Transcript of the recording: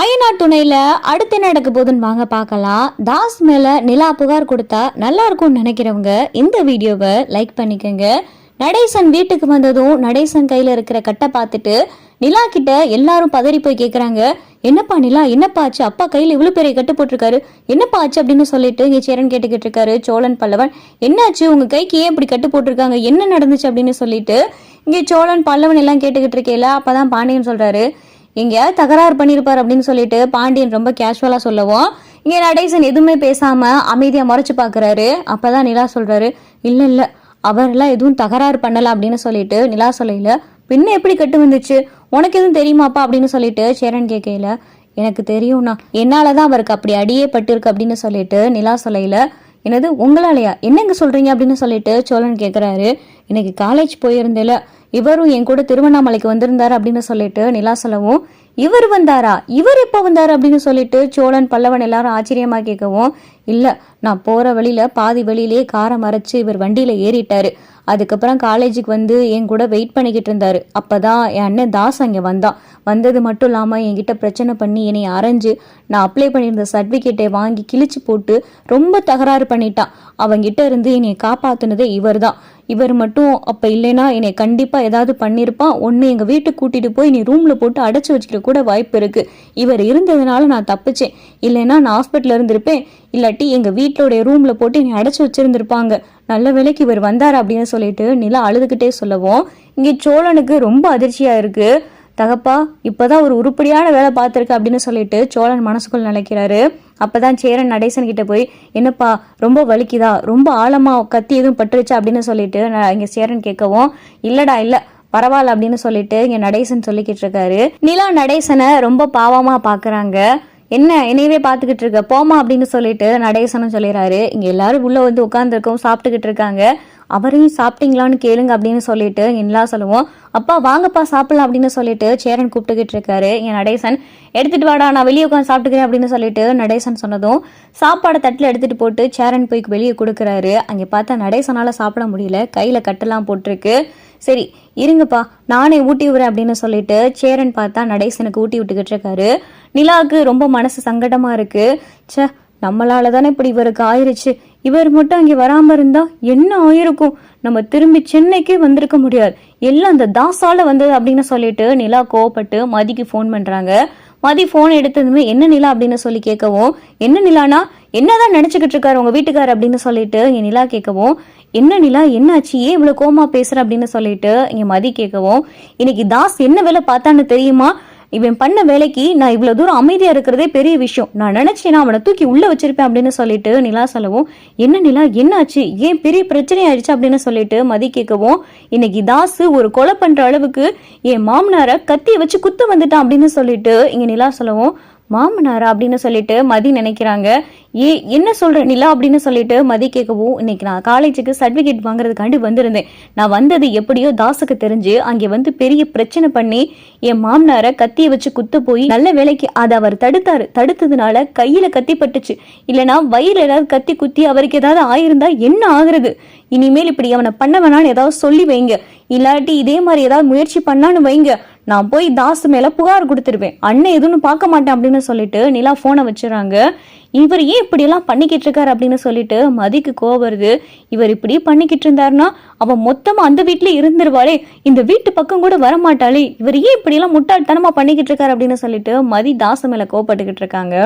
ஐநா துணையில் அடுத்து நடக்க போகுதுன்னு வாங்க பார்க்கலாம். தாஸ் மேலே நிலா புகார் கொடுத்தா நல்லா இருக்கும்னு நினைக்கிறவங்க இந்த வீடியோவை லைக் பண்ணிக்கோங்க. நடேசன் வீட்டுக்கு வந்ததும் நடேசன் கையில் இருக்கிற கட்டை பார்த்துட்டு நிலா கிட்ட எல்லாரும் பதறி போய் கேட்குறாங்க என்னப்பா நிலா என்னப்பா ஆச்சு? அப்பா கையில் இவ்வளோ பெரிய கட்டு போட்டிருக்காரு. என்னப்பா ஆச்சு அப்படின்னு சொல்லிட்டு இங்கே சேரன் கேட்டுக்கிட்டு இருக்காரு சோழன் பல்லவன். என்னாச்சு? உங்கள் கைக்கு ஏன் இப்படி கட்டு போட்டிருக்காங்க? என்ன நடந்துச்சு அப்படின்னு சொல்லிட்டு இங்கே சோழன் பல்லவன் எல்லாம் கேட்டுக்கிட்டு இருக்கேல அப்பதான் பாண்டியன் சொல்கிறாரு எங்கேயாவது தகராறு பண்ணியிருப்பார் அப்படின்னு சொல்லிட்டு பாண்டியன் ரொம்ப கேஷுவலாக சொல்லவும் இங்கே நடேசன் எதுவுமே பேசாமல் அமைதியாக முறைச்சு அப்போ தான் நிலா சொல்கிறாரு இல்லை இல்லை அவரெல்லாம் எதுவும் தகராறு பண்ணலை அப்படின்னு சொல்லிட்டு நிலா சொல்லையில் பின்ன எப்படி கட்டு வந்துச்சு? உனக்கு எதுவும் தெரியுமாப்பா? அப்படின்னு சொல்லிட்டு சேரன் கேட்கையில எனக்கு தெரியும்ண்ணா என்னாலதான் அவருக்கு அப்படி அடியே பட்டிருக்கு அப்படின்னு சொல்லிட்டு நிலா சொல்லையில் என்னது உங்களாலையா? என்னங்க சொல்கிறீங்க அப்படின்னு சொல்லிட்டு சோழன் கேட்குறாரு இன்னைக்கு காலேஜ் போயிருந்தேல இவரும் என் கூட திருவண்ணாமலைக்கு வந்திருந்தாரு அப்படின்னு சொல்லிட்டு நிலா சொல்லவும் இவர் வந்தாரா? இவர் எப்போ வந்தார்? அப்படின்னு சொல்லிட்டு சோழன் பல்லவன் எல்லாரும் ஆச்சரியமா கேட்கவும் இல்ல நான் போற வழியில பாதி வழியிலேயே காரை மறைச்சு இவர் வண்டியில ஏறிட்டாரு. அதுக்கப்புறம் காலேஜுக்கு வந்து என் கூட வெயிட் பண்ணிக்கிட்டு இருந்தார். அப்போ தான் என் அண்ணன் தாஸ் அங்கே வந்தான் வந்தது மட்டும் இல்லாமல் என்கிட்ட பிரச்சனை பண்ணி என்னை அரைஞ்சு நான் அப்ளை பண்ணியிருந்த சர்டிஃபிகேட்டை வாங்கி கிழிச்சு போட்டு ரொம்ப தகராறு பண்ணிட்டான் அவங்கிட்ட இருந்து என்னை காப்பாற்றினதே இவர் தான் இவர் மட்டும் அப்போ இல்லைன்னா என்னை கண்டிப்பாக ஏதாவது பண்ணியிருப்பான் ஒன்று எங்கள் வீட்டுக்கு கூட்டிகிட்டு போய் நீ ரூமில் போட்டு அடைச்சி வச்சுக்கிற கூட வாய்ப்பு இருக்குது இவர் இருந்ததுனால நான் தப்பிச்சேன். இல்லைன்னா நான் ஹாஸ்பிட்டலில் இருந்திருப்பேன். இல்லாட்டி எங்கள் வீட்டோடைய ரூமில் போட்டு என்னை அடைச்சி வச்சுருந்துருப்பாங்க. நல்ல வேலைக்கு இவர் வந்தார் அப்படின்னு சொல்லிட்டு நிலா அழுதுகிட்டே சொல்லவும் இங்கே சோழனுக்கு ரொம்ப அதிர்ச்சியாக இருக்குது தகப்பா இப்போதான் ஒரு உருப்படியான வேலை பார்த்துருக்கு அப்படின்னு சொல்லிட்டு சோழன் மனசுக்குள் நினைக்கிறாரு. அப்பதான் சேரன் நடேசன் கிட்ட போய் என்னப்பா ரொம்ப வலிக்குதா? ரொம்ப ஆழமா கத்தி எதுவும் பட்டுருச்சா அப்படின்னு சொல்லிட்டு நான் இங்க சேரன் கேட்கவும் இல்லடா இல்லை பரவாயில்ல அப்படின்னு சொல்லிட்டு இங்க நடேசன் சொல்லிக்கிட்டு இருக்காரு. நிலா நடேசனை ரொம்ப பாவமா பாக்குறாங்க. என்ன என்னையவே பார்த்துக்கிட்டு இருக்க? போமா அப்படின்னு சொல்லிட்டு நடேசனும் சொல்லிடுறாரு இங்கே எல்லாரும் உள்ளே வந்து உட்காந்துருக்கோம் சாப்பிட்டுக்கிட்டு இருக்காங்க. அவரையும் சாப்பிட்டீங்களான்னு கேளுங்க அப்படின்னு சொல்லிட்டு எல்லாம் சொல்லுவோம். அப்பா வாங்கப்பா சாப்பிடலாம் அப்படின்னு சொல்லிட்டு சேரன் கூப்பிட்டுக்கிட்டு இருக்காரு. என் நடேசன் எடுத்துட்டு வாடா நான் வெளியே உட்காந்து சாப்பிட்டுக்கிறேன் அப்படின்னு சொல்லிட்டு நடேசன் சொன்னதும் சாப்பாடை தட்டில் எடுத்துட்டு போட்டு சேரன் போய் வெளியே கொடுக்குறாரு. அங்கே பார்த்தா நடேசனால் சாப்பிட முடியல. கையில் கட்டெல்லாம் போட்டிருக்கு. சரி இருங்கப்பா நானே ஊட்டி விடுறேன் அப்படின்னு சொல்லிட்டு சேரன் பார்த்தா நடேசனுக்கு ஊட்டி விட்டுக்கிட்டு இருக்காரு. நிலாவுக்கு ரொம்ப மனசு சங்கடமா இருக்கு. ச்சே நம்மளால தானே இப்படி இவருக்கு ஆயிருச்சு. இவர் மட்டும் அங்கே வராம இருந்தா என்ன ஆயிருக்கும்? நம்ம திரும்பி சென்னைக்கே வந்திருக்க முடியாது. எல்லாம் அந்த தாசால வந்தது அப்படின்னு சொல்லிட்டு நிலா கோவப்பட்டு மதிக்கு ஃபோன் பண்றாங்க. மதி ஃபோன் எடுத்ததுமே என்ன நிலா? அப்படின்னு சொல்லி கேட்கவும் என்ன நிலானா? என்னதான் நினைச்சுக்கிட்டு இருக்காரு உங்க வீட்டுக்காரர்? அப்படின்னு சொல்லிட்டு என் நிலா கேட்கவும் என்ன நிலா என்னாச்சு? ஏன் இவ்வளவு கோமா பேசுற அப்படின்னு சொல்லிட்டு இங்க மதி கேட்கவும் இன்னைக்கு தாஸ் என்ன வேலை பார்த்தான்னு தெரியுமா? இவன் பண்ண வேலைக்கு நான் இவ்வளவு தூரம் அமைதியா இருக்கிறதே பெரிய விஷயம். நான் நினைச்சேன் அவனை தூக்கி உள்ள வச்சிருப்பேன் அப்படின்னு சொல்லிட்டு நிலா சொல்லவும் என்ன நிலா என்னாச்சு? ஏன் பெரிய பிரச்சனை ஆயிடுச்சு? அப்படின்னு சொல்லிட்டு மதி கேட்கவும் இன்னைக்கு தாசு ஒரு கொலை பண்ற அளவுக்கு என் மாமனார கத்திய வச்சு குத்து வந்துட்டான் அப்படின்னு சொல்லிட்டு இங்க நிலா சொல்லவும் மாமனாரா அப்படின்னு சொல்லிட்டு மதி நினைக்கிறாங்க. ஏ என்ன சொல்ற நிலா அப்படின்னு சொல்லிட்டு மதி கேட்கவும் இன்னைக்கு நான் காலேஜுக்கு சர்டிபிகேட் வாங்குறதுக்காண்டி வந்திருந்தேன். நான் வந்தது எப்படியோ தாசுக்கு தெரிஞ்சு அங்கே வந்து பெரிய பிரச்சனை பண்ணி என் மாமனாரை கத்திய வச்சு குத்து போய் நல்ல வேலைக்கு அதை அவர் தடுத்தாரு. தடுத்ததுனால கையில கத்தி பட்டுச்சு இல்லைன்னா வயிறு ஏதாவது கத்தி குத்தி அவருக்கு ஏதாவது ஆயிருந்தா என்ன ஆகுறது? இனிமேல் இப்படி அவனை பண்ண வேணான்னு ஏதாவது சொல்லி வைங்க. இல்லாட்டி இதே மாதிரி ஏதாவது முயற்சி பண்ணான்னு வைங்க. நான் போய் தாஸ் மேல புகார் கொடுத்துருவேன். அண்ணன் எதுன்னு பார்க்க மாட்டேன் அப்படின்னு சொல்லிட்டு நிலா போனை வச்சுறாங்க. இவர் ஏன் இப்படி எல்லாம் பண்ணிக்கிட்டு இருக்காரு அப்படின்னு சொல்லிட்டு மதிக்கு கோவம் வருது. இவர் இப்படி பண்ணிக்கிட்டு இருந்தாருன்னா அவன் மொத்தமா அந்த வீட்ல இருந்துருவாளே. இந்த வீட்டு பக்கம் கூட வரமாட்டாளே. இவர் ஏன் இப்படி எல்லாம் முட்டாள்தனமா பண்ணிக்கிட்டு இருக்காரு அப்படின்னு சொல்லிட்டு மதி தாசு மேல கோவப்பட்டுக்கிட்டு இருக்காங்க.